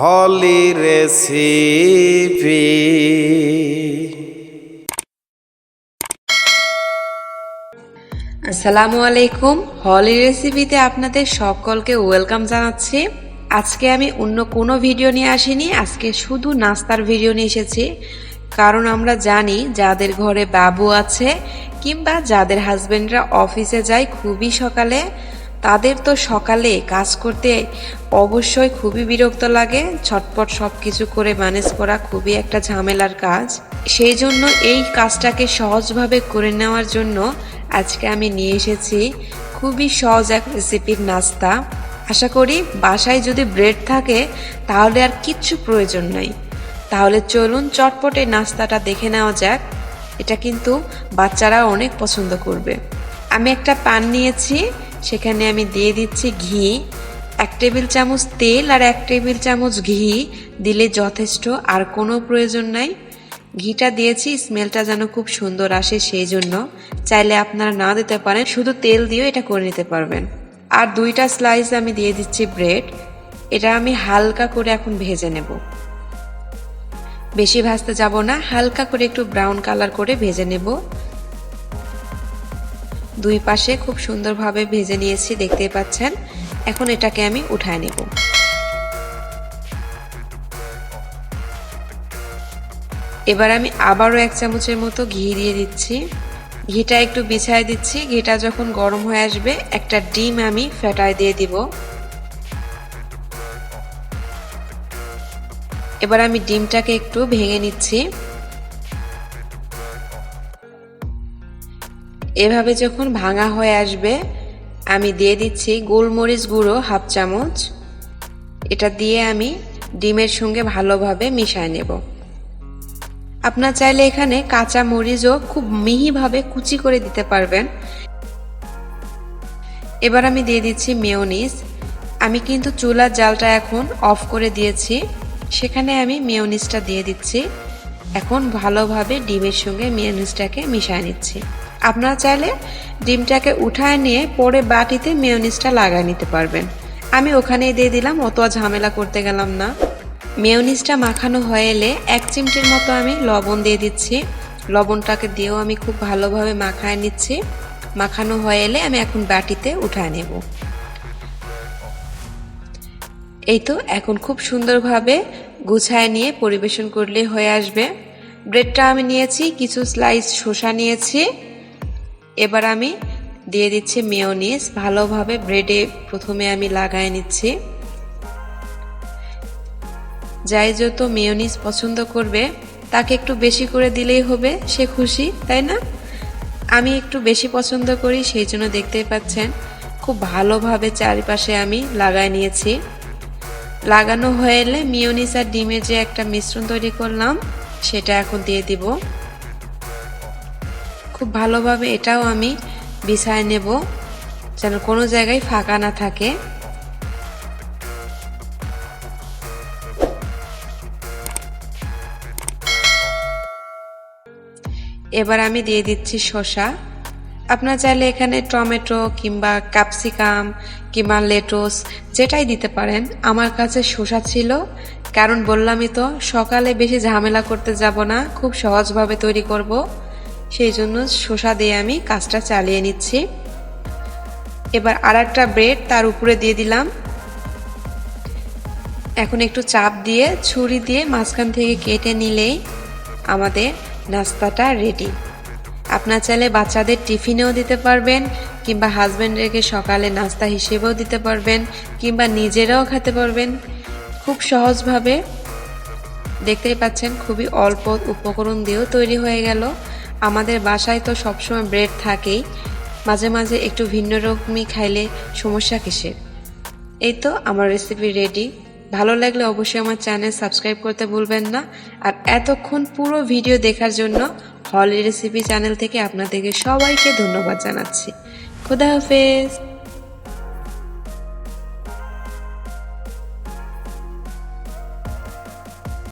হলি recipe. আসসালামু আলাইকুম। হলি রেসিপিতে আপনাদের সকলকে ওয়েলকাম জানাচ্ছি। আজকে আমি অন্য কোনো ভিডিও নিয়ে আসিনি। আজকে শুধু নাস্তার ভিডিও নিয়ে এসেছি। কারণ আমরা জানি যাদের ঘরে বাবু আছে কিংবা যাদের হাজবেন্ডরা অফিসে যায় খুবই সকালে তাদের তো সকালে কাজ করতে অবশ্যই খুবই বিরক্ত লাগে। ছটপট সব কিছু করে ম্যানেজ করা খুবই একটা ঝামেলার কাজ। সেই জন্য এই কাজটাকে সহজভাবে করে নেওয়ার জন্য আজকে আমি নিয়ে এসেছি খুবই সহজ এক রেসিপির নাস্তা। আশা করি বাসায় যদি ব্রেড থাকে, তাহলে আর কিচ্ছু প্রয়োজন নাই। তাহলে চলুন চটপট নাস্তাটা দেখে নেওয়া যাক। এটা কিন্তু বাচ্চারা অনেক পছন্দ করবে। আমি একটা পান নিয়েছি। সেখানে আমি দিয়ে দিচ্ছি ঘি, এক টেবিল চামচ তেল আর এক টেবিল চামচ ঘি। দিলে যথেষ্ট, আর কোনো প্রয়োজন নাই। ঘিটা দিয়েছি, স্মেলটা যেন খুব সুন্দর আসে সেই জন্য। চাইলে আপনারা না দিতে পারেন, শুধু তেল দিয়েও এটা করে নিতে পারবেন। আর দুইটা স্লাইস আমি দিয়ে দিচ্ছি ব্রেড এটা আমি হালকা করে এখন ভেজে নেব। বেশি ভাজতে যাব না, হালকা করে একটু ব্রাউন কালার করে ভেজে নেব। দুই পাশে খুব সুন্দরভাবে ভেজে নিয়েছি দেখতে পাচ্ছেন। এখন এটাকে আমি উঠায় নেব। এবার আমি আবারও এক চামচের মতো ঘি দিয়ে দিচ্ছি। ঘিটা একটু বিছায় দিচ্ছি। ঘিটা যখন গরম হয়ে আসবে, একটা ডিম আমি ফেটায় দিয়ে দিব। এবার আমি ডিমটাকে একটু ভেঙে নিচ্ছি। এভাবে যখন ভাঙা হয়ে আসবে, আমি দিয়ে দিচ্ছি গোলমরিচ গুঁড়ো হাফ চামচ। এটা দিয়ে আমি ডিমের সঙ্গে ভালোভাবে মিশায় নেব। আপনার চাইলে এখানে কাঁচা মরিচও খুব মিহিভাবে কুচি করে দিতে পারবেন। এবার আমি দিয়ে দিচ্ছি মেয়োনিজ। আমি কিন্তু চুলার জালটা এখন অফ করে দিয়েছি। সেখানে আমি মেয়োনিজটা দিয়ে দিচ্ছি। এখন ভালোভাবে ডিমের সঙ্গে মেয়োনিজটাকে মিশিয়ে নিচ্ছি। আপনারা চাইলে ডিমটাকে উঠায় নিয়ে পরে বাটিতে মেয়োনিজটা লাগায় নিতে পারবেন। আমি ওখানেই দিয়ে দিলাম, অত ঝামেলা করতে গেলাম না। মেয়োনিজটা মাখানো হয়ে এলে এক চিমটির মতো আমি লবণ দিয়ে দিচ্ছি। লবণটাকে দিয়েও আমি খুব ভালোভাবে মাখায় নিচ্ছি। মাখানো হয়ে এলে আমি এখন বাটিতে উঠায় নেব। এই তো এখন খুব সুন্দরভাবে গুছায় নিয়ে পরিবেশন করলে হয়ে আসবে। ব্রেডটা আমি নিয়েছি, কিছু স্লাইস শসা নিয়েছি। এবার আমি দিয়ে দিচ্ছি মেয়োনিজ। ভালোভাবে ব্রেডে প্রথমে আমি লাগায় নিচ্ছি। যাই যত মেয়োনিজ পছন্দ করবে, তাকে একটু বেশি করে দিলেই হবে, সে খুশি, তাই না? আমি একটু বেশি পছন্দ করি, সেই জন্য দেখতেই পাচ্ছেন, খুব ভালোভাবে চারিপাশে আমি লাগায় নিয়েছি। লাগানো হয়ে এলে মিওনিস আর ডিমের যে একটা মিশ্রণ তৈরি করলাম, সেটা এখন দিয়ে দিব। খুব ভালোভাবে এটাও আমি বিছায় নেব যেন কোনো জায়গায় ফাঁকা না থাকে। এবার আমি দিয়ে দিচ্ছি শসা। আপনার চাইলে এখানে টমেটো কিংবা ক্যাপসিকাম কিংবা লেটুস যেটাই দিতে পারেন। আমার কাছে শসা ছিল, কারণ বললামই তো, সকালে বেশি ঝামেলা করতে যাব না, খুব সহজভাবে তৈরি করব। সেই জন্য শসা দিয়ে আমি কাজটা চালিয়ে নিচ্ছি। এবার আর একটা ব্রেড তার উপরে দিয়ে দিলাম। এখন একটু চাপ দিয়ে ছুরি দিয়ে মাঝখান থেকে কেটে নিলেই আমাদের নাস্তাটা রেডি আপনার চাইলে বাচ্চাদের টিফিনেও দিতে পারবেন, কিংবা হাজব্যান্ডেরকে সকালে নাস্তা হিসেবেও দিতে পারবেন, কিংবা নিজেরাও খেতে পারবেন। খুব সহজভাবে দেখতেই পাচ্ছেন, খুবই অল্প উপকরণ দিয়েও তৈরি হয়ে গেল। আমাদের বাসায় তো সবসময় ব্রেড থাকেই। মাঝে মাঝে একটু ভিন্ন রকমই খাইলে সমস্যা কিসের? এই তো আমার রেসিপি রেডি ভালো লাগলে অবশ্যই আমার চ্যানেল সাবস্ক্রাইব করতে ভুলবেন না। আর এতক্ষণ পুরো ভিডিও দেখার জন্য হলি রেসিপি চ্যানেল থেকে আপনাদেরকে সবাইকে ধন্যবাদ জানাচ্ছি। খুদা হাফেজ।